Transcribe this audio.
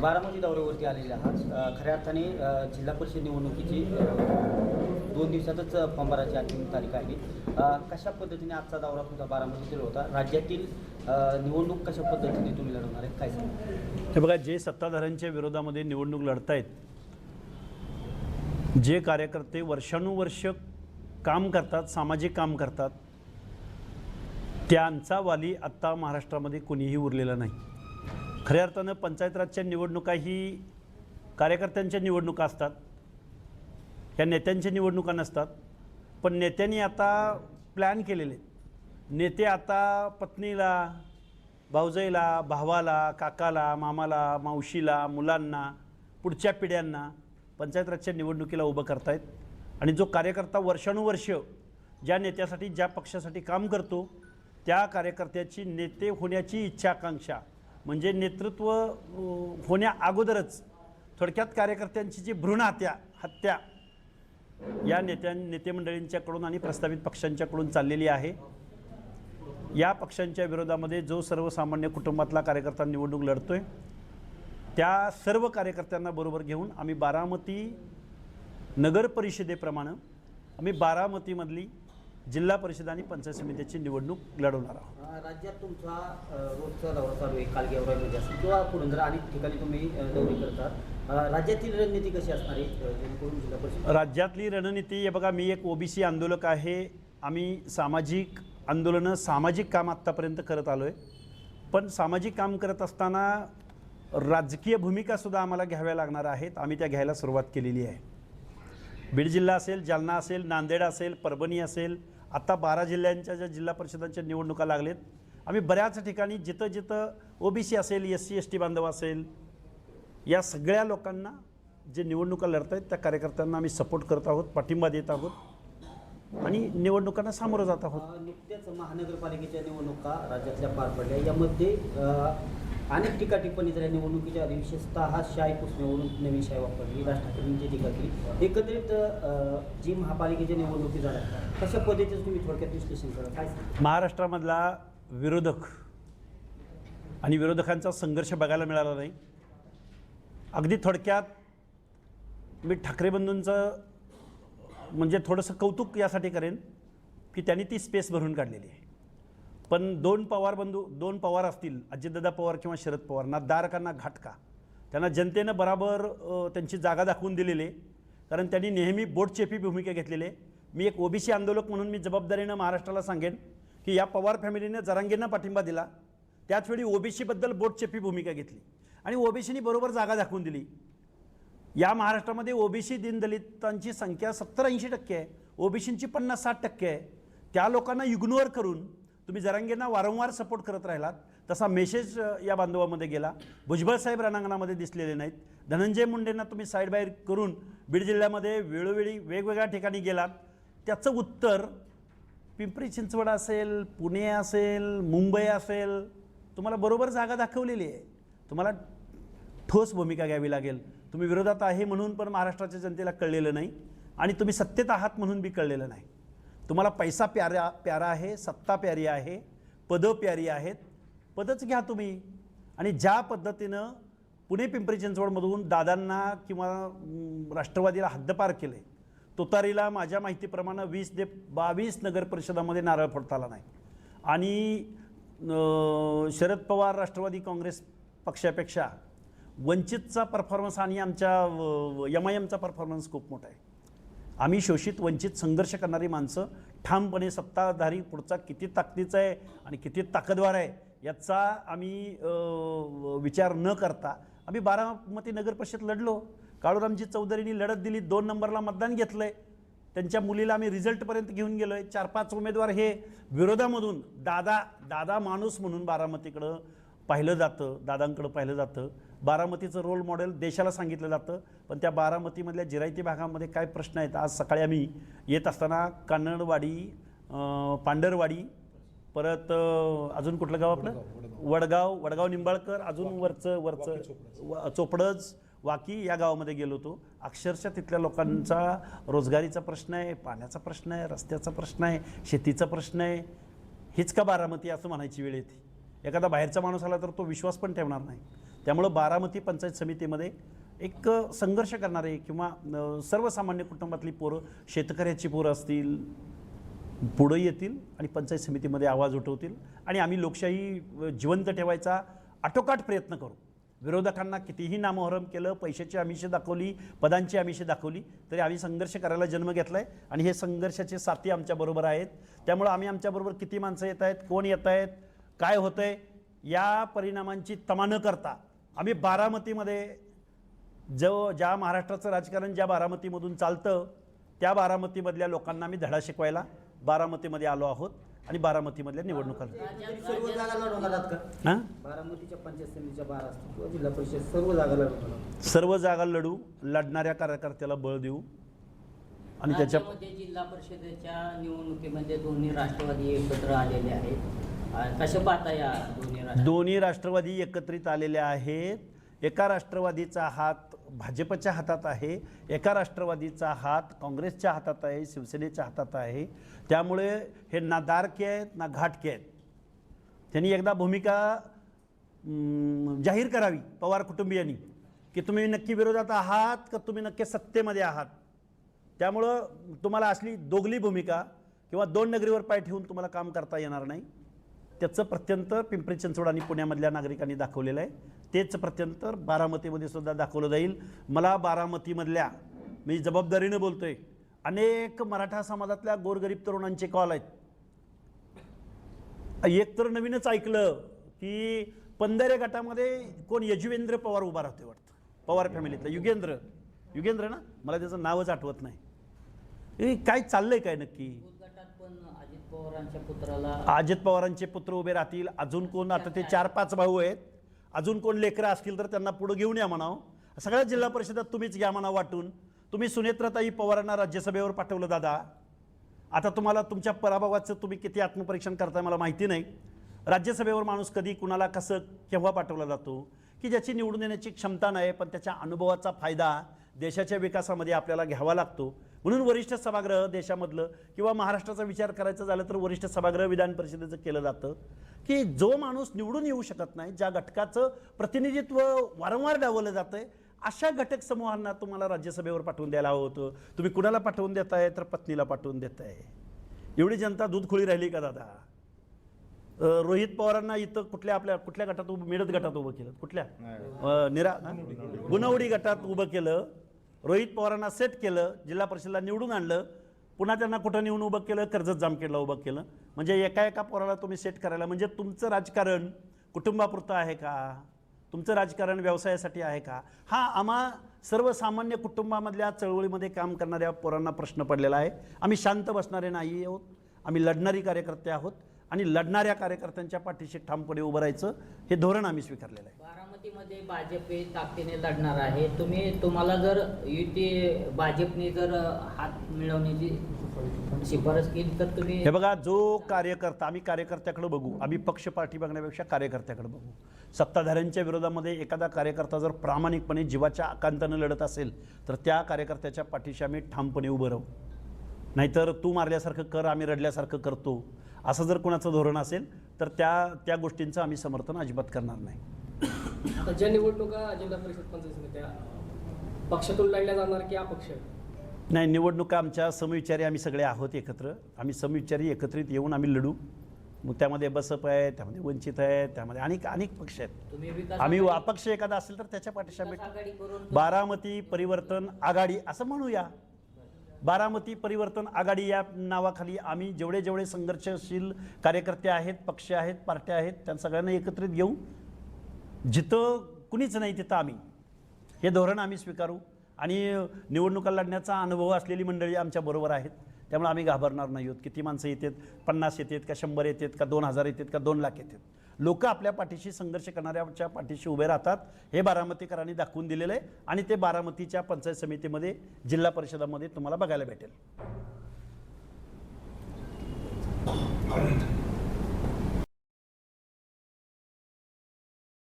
बारामती दौऱ्यावरती आलेले आहात. खऱ्या अर्थाने जिल्हा परिषद निवडणुकीची दोन दिवसातच अ, फॉर्म भरायची अंतिम तारीख आहे. कशा पद्धतीने आजचा दौरा तुमचा बारामतीतील होता? राज्यातील निवडणूक कशा पद्धतीने तुम्ही लढवणार आहे काय सांगा हे बघा जे सत्ताधाऱ्यांच्या विरोधामध्ये निवडणूक लढतायत जे कार्यकर्ते वर्षानुवर्ष काम करतात सामाजिक काम करतात त्यांचा वाली आत्ता महाराष्ट्रामध्ये कोणीही उरलेला नाही. खऱ्या अर्थानं पंचायत राजच्या निवडणुका ही कार्यकर्त्यांच्या निवडणुका असतात. या नेत्यांच्या निवडणुका नसतात. पण नेत्यांनी आता प्लॅन केलेले आहेत. नेते आता पत्नीला भाऊजईला भावाला काकाला मामाला मावशीला मुलांना पुढच्या पिढ्यांना पंचायत राजच्या निवडणुकीला उभं करतायत. आणि जो कार्यकर्ता वर्षानुवर्ष ज्या नेत्यासाठी ज्या पक्षासाठी काम करतो त्या कार्यकर्त्याची नेते होण्याची इच्छा आकांक्षा म्हणजे नेतृत्व होण्या अगोदरच थोडक्यात कार्यकर्त्यांची जी भ्रूण हत्या हत्या या नेत्यां नेते मंडळींच्याकडून आणि प्रस्तावित पक्षांच्याकडून चाललेली आहे. या पक्षांच्या विरोधामध्ये जो सर्वसामान्य कुटुंबातला कार्यकर्ता निवडणूक लढतो आहे त्या सर्व कार्यकर्त्यांना बरोबर घेऊन आम्ही बारामती नगर परिषदेप्रमाणे आम्ही बारामतीमधली जिल्हा परिषद आणि पंचायत समितीची निवडणूक लढवणार आहोत. राज्यात तुमचा रोजचा दौरा चालू आहे कालगेवरामध्ये असेल किंवा पुरंदर अनेक ठिकाणी तुम्ही दौरे करतात. राज्यातील रणनीती कशी असणार आहे राज्यातली रणनीती हे बघा मी एक ओबीसी आंदोलक आहे. आम्ही सामाजिक आंदोलनं सामाजिक काम आत्तापर्यंत करत आलो आहे पण सामाजिक काम करत असताना राजकीय भूमिकासुद्धा आम्हाला घ्याव्या लागणार आहेत. आम्ही त्या घ्यायला सुरुवात केलेली आहे. बीड जिल्हा असेल जालना असेल नांदेड असेल परभणी असेल आत्ता बारा जिल्ह्यांच्या ज्या जिल्हा परिषदांच्या निवडणुका लागलेत आम्ही बऱ्याच ठिकाणी जिथं जिथं ओबीसी असेल एस सी एस टी बांधव असेल या सगळ्या लोकांना जे निवडणुका लढत आहेत त्या कार्यकर्त्यांना आम्ही सपोर्ट करत आहोत पाठिंबा देत आहोत आणि निवडणुकांना सामोरं जात आहोत. नुकत्याच महानगरपालिकेच्या निवडणुका राज्यातल्या पार पडल्या. यामध्ये अनेक टीका टिप्पणी झाल्या निवडणुकीच्या आधी विशेषतः हा शाई पुसण्यावरून नवीन शाय वापरली. राज ठाकरेंची टीका केली. एकत्रित जी महापालिकेच्या निवडणुकी झाल्या कशा पद्धतीचं तुम्ही थोडक्यात विश्लेषण करा काय महाराष्ट्रामधला विरोधक आणि विरोधकांचा संघर्ष बघायला मिळाला नाही. अगदी थोडक्यात मी ठाकरे बंधूंचं म्हणजे थोडंसं कौतुक यासाठी करेन की त्यांनी ती स्पेस भरून काढलेली आहे. पण दोन पवार बंधू दोन पवार असतील अजितदादा पवार किंवा शरद पवार ना दार का? ना घाटका त्यांना जनतेनं बराबर त्यांची जागा दाखवून दिलेली आहे. कारण त्यांनी नेहमी बोटचेपी भूमिका घेतलेली आहे. मी एक ओबीसी आंदोलक म्हणून मी जबाबदारीनं महाराष्ट्राला सांगेन की या पवार फॅमिलीने जरांगींना पाठिंबा दिला. त्याचवेळी ओबीसीबद्दल बोटचेपी भूमिका घेतली. आणि ओबीसीनी बरोबर जागा दाखवून दिली. या महाराष्ट्रामध्ये ओबीसी दीनदलितांची संख्या सत्तर ऐंशी टक्के आहे. ओबीसींची पन्नास साठ टक्के आहे. त्या लोकांना इग्नोर करून तुम्ही जरांगेंना वारंवार सपोर्ट करत राहिलात तसा मेसेज या बांधवामध्ये गेला. भुजबळ साहेब रणांगणामध्ये दिसलेले नाहीत. धनंजय मुंडेंना तुम्ही साईड बाहेर करून बीड जिल्ह्यामध्ये वेळोवेळी वेगवेगळ्या ठिकाणी गेलात. त्याचं उत्तर पिंपरी चिंचवड असेल पुणे असेल मुंबई असेल तुम्हाला बरोबर जागा दाखवलेली आहे. तुम्हाला ठोस भूमिका घ्यावी लागेल. तुम्ही विरोधात आहे म्हणून पण महाराष्ट्राच्या जनतेला कळलेलं नाही आणि तुम्ही सत्तेत आहात म्हणून बी कळलेलं नाही. तुम्हाला पैसा प्यारा प्यारा आहे सत्ता प्यारी आहे पदं प्यारी आहेत पदच घ्या तुम्ही. आणि ज्या पद्धतीनं पुणे पिंपरी चिंचवडमधून दादांना किंवा राष्ट्रवादीला हद्दपार केले तुतारीला माझ्या माहितीप्रमाणे वीस ते बावीस नगर परिषदामध्ये नारळ फोडता आला नाही. आणि शरद पवार राष्ट्रवादी काँग्रेस पक्षापेक्षा वंचितचा परफॉर्मन्स आणि आमच्या एम आय एमचा परफॉर्मन्स खूप मोठा आहे. आम्ही शोषित वंचित संघर्ष करणारी माणसं ठामपणे सत्ताधारी पुढचा किती ताकदीचा आहे आणि किती ताकदवार आहे याचा आम्ही विचार न करता आम्ही बारामती नगर परिषद लढलो. काळूरामजी चौधरींनी लढत दिली दोन नंबरला मतदान घेतलं आहे त्यांच्या मुलीला आम्ही रिझल्टपर्यंत घेऊन गेलो आहे चार पाच उमेदवार हे विरोधामधून दादा दादा माणूस म्हणून बारामतीकडं पाहिलं जातं दादांकडं पाहिलं जातं. बारामतीचं रोल मॉडेल देशाला सांगितलं जातं. पण त्या बारामतीमधल्या जिरायती भागामध्ये काय प्रश्न आहेत? आज सकाळी आम्ही येत असताना कान्नडवाडी अं, पांढरवाडी परत अजून कुठलं गाव आपलं? वडगाव. वडगाव निंबाळकर अजून वरचं वरचं चोपडज वाकी या गावामध्ये गेलो होतो. अक्षरशः तिथल्या लोकांचा रोजगारीचा प्रश्न आहे पाण्याचा प्रश्न आहे रस्त्याचा प्रश्न आहे शेतीचा प्रश्न आहे. हीच का बारामती असं म्हणायची वेळ येते. एखादा बाहेरचा माणूस आला तर तो विश्वास पण ठेवणार नाही. त्यामुळं बारामती पंचायत समितीमध्ये एक संघर्ष करणारे किंवा सर्वसामान्य कुटुंबातली पोरं शेतकऱ्याची पोरं असतील पुढं येतील आणि पंचायत समितीमध्ये आवाज उठवतील आणि आम्ही लोकशाही जिवंत ठेवायचा आटोकाट प्रयत्न करू. विरोधकांना कितीही नामोहरम केलं पैशाची आमिषे दाखवली पदांची आमिषे दाखवली तरी आम्ही संघर्ष करायला जन्म घेतला आहे आणि हे संघर्षाचे साथी आमच्याबरोबर आहेत. त्यामुळं आम्ही आमच्याबरोबर किती माणसं येत आहेत कोण येत आहेत काय होतं आहे या परिणामांची तमा न करता आम्ही बारामतीमध्ये जो ज्या महाराष्ट्राचं राजकारण ज्या बारामतीमधून चालतं त्या बारामतीमधल्या लोकांना आम्ही धडा शिकवायला बारामतीमध्ये आलो आहोत आणि बारामतीमधल्या निवडणुका सर्व जागा लढवणार आहात का? हां? बारामतीच्या पंचायत समितीच्या बारा असतील किंवा जिल्हा परिषद सर्व जागा लढवणार आहात. सर्व जागा लढू लढणाऱ्या कार्यकर्त्याला बळ देऊ आणि त्याच्या जिल्हा परिषदेच्या निवडणुकीमध्ये दोन्ही राष्ट्रवादी एकत्र आलेले आहेत. कसं पाहता या दोन्ही राष्ट्र दोन्ही राष्ट्रवादी एकत्रित आलेले आहेत. एका राष्ट्रवादीचा हात भाजपच्या हातात आहे. एका राष्ट्रवादीचा हात काँग्रेसच्या हातात आहे शिवसेनेच्या हातात आहे. त्यामुळे हे ना दारके आहेत ना घाटके आहेत. त्यांनी एकदा भूमिका अं, जाहीर करावी पवार कुटुंबियांनी की तुम्ही नक्की विरोधात आहात का तुम्ही नक्की सत्तेमध्ये आहात? त्यामुळं तुम्हाला असली दोगली भूमिका किंवा दोन नगरीवर पाय ठेवून तुम्हाला काम करता येणार नाही. त्याचं प्रत्यंतर पिंपरी चिंचवड आणि पुण्यामधल्या नागरिकांनी दाखवलेलं आहे. तेच प्रत्यंतर बारामतीमध्ये सुद्धा दाखवलं जाईल. मला बारामतीमधल्या मी जबाबदारीनं बोलतो आहे अनेक मराठा समाजातल्या गोरगरीब तरुणांचे कॉल आहेत. एक तर नवीनच ऐकलं की पंधरे गटामध्ये कोण यजुवेंद्र पवार उभा राहतोय वाटतं. पवार फॅमिलीतला. युगेंद्र. युगेंद्र ना? मला त्याचं नावच आठवत नाही. काय चाललंय काय नक्की बूथ गटात पण अजित पवारांच्या पुत्राला अजित पवारांचे पुत्र उभे राहतील. अजून कोण? आता ते चार पाच भाऊ आहेत. अजून कोण लेकरं असतील तर त्यांना पुढे घेऊन या म्हणावं. सगळ्या जिल्हा परिषदात तुम्हीच घ्या म्हणा वाटून. तुम्ही सुनेत्रताई पवारांना राज्यसभेवर पाठवलं दादा. आता तुम्हाला तुमच्या पराभवाचं तुम्ही किती आत्मपरीक्षण करताय मला माहिती नाही. राज्यसभेवर माणूस कधी कुणाला कसं केव्हा पाठवला जातो? की ज्याची निवडून येण्याची क्षमता नाही पण त्याच्या अनुभवाचा फायदा देशाच्या विकासामध्ये आपल्याला घ्यावा लागतो. म्हणून वरिष्ठ सभागृह देशामधलं किंवा महाराष्ट्राचा विचार करायचा झालं तर वरिष्ठ सभागृह विधान परिषदेचं केलं जातं. की जो माणूस निवडून येऊ शकत नाही ज्या घटकाचं प्रतिनिधित्व वारंवार डावलं जातं आहे अशा घटक समूहांना तुम्हाला राज्यसभेवर पाठवून द्यायला हवं होतं. तुम्ही कुणाला पाठवून देताय? तर पत्नीला पाठवून देताय. एवढी जनता दूध खोळी राहिली का दादा? रोहित पवारांना इथं कुठल्या आपल्या कुठल्या गटात उभं मिळत गटात उभं केलं? कुठल्या? निरा? गुणवडी गटात उभं केलं. रोहित पवारांना सेट केलं जिल्हा परिषदला निवडून आणलं पुन्हा त्यांना कुठं नेऊन उभं केलं कर्जत जामखेडला उभं केलं. म्हणजे एका एका पोराला तुम्ही सेट करायला म्हणजे तुमचं राजकारण कुटुंबापुरतं आहे का? तुमचं राजकारण व्यवसायासाठी आहे का? हा आम्हा सर्वसामान्य कुटुंबामधल्या चळवळीमध्ये काम करणाऱ्या पोरांना प्रश्न पडलेला आहे. आम्ही शांत बसणारे नाही आहोत. आम्ही लढणारी कार्यकर्ते आहोत. आणि लढणाऱ्या कार्यकर्त्यांच्या पाठीशी ठामपणे उभं राहायचं हे धोरण आम्ही स्वीकारलेलं आहे. बारामतीमध्ये भाजप हे ताकदीने लढणार आहे. तुम्ही तुम्हाला जर युती भाजपने जर हात मिळवण्याची शिफारस केली तर तुम्ही हे बघा जो कार्यकर्ता आम्ही कार्यकर्त्याकडे बघू आम्ही पक्ष पार्टी बघण्यापेक्षा कार्यकर्त्याकडे बघू. सत्ताधाऱ्यांच्या विरोधामध्ये एखादा कार्यकर्ता जर प्रामाणिकपणे जीवाच्या आकांतानं लढत असेल तर त्या कार्यकर्त्याच्या पाठीशी आम्ही ठामपणे उभं राहू. नाहीतर तू मारल्यासारखं कर आम्ही रडल्यासारखं करतो. असं जर कोणाचं धोरण असेल तर त्या त्या गोष्टींचं आम्ही समर्थन अजिबात करणार नाही. आता ज्या निवडणुका जिल्हा परिषद पंचायत समित्या पक्षातून लढल्या जाणार की अपक्ष? नाही निवडणुका आमच्या समविचारी आम्ही सगळे आहोत एकत्र. आम्ही समविचारी एकत्रित येऊन आम्ही लढू. मग त्यामध्ये बसप आहे त्यामध्ये वंचित आहे त्यामध्ये अनेक अनेक पक्ष आहेत. आम्ही अपक्ष एखादा असेल तर त्याच्या पाठीशी बारामती परिवर्तन आघाडी असं म्हणूया. बारामती परिवर्तन आघाडी या नावाखाली आम्ही जेवढे जेवढे संघर्षशील कार्यकर्ते आहेत पक्ष आहेत पार्ट्या आहेत त्या सगळ्यांना एकत्रित घेऊ जिथं कुणीच नाही तिथं आम्ही. हे धोरण आम्ही स्वीकारू आणि निवडणुका लढण्याचा अनुभव असलेली मंडळी आमच्याबरोबर आहेत. त्यामुळे आम्ही घाबरणार नाही आहोत. किती माणसं येतात? पन्नास येतात का शंभर येतात का दोन हजार येतात का दोन लाख येतात? लोक आपल्या पाठीशी संघर्ष करणाऱ्याच्या पाठीशी उभे राहतात. हे बारामतीकरांनी दाखवून दिलेलं आहे आणि ते बारामतीच्या पंचायत समितीमध्ये जिल्हा परिषदामध्ये तुम्हाला बघायला भेटेल.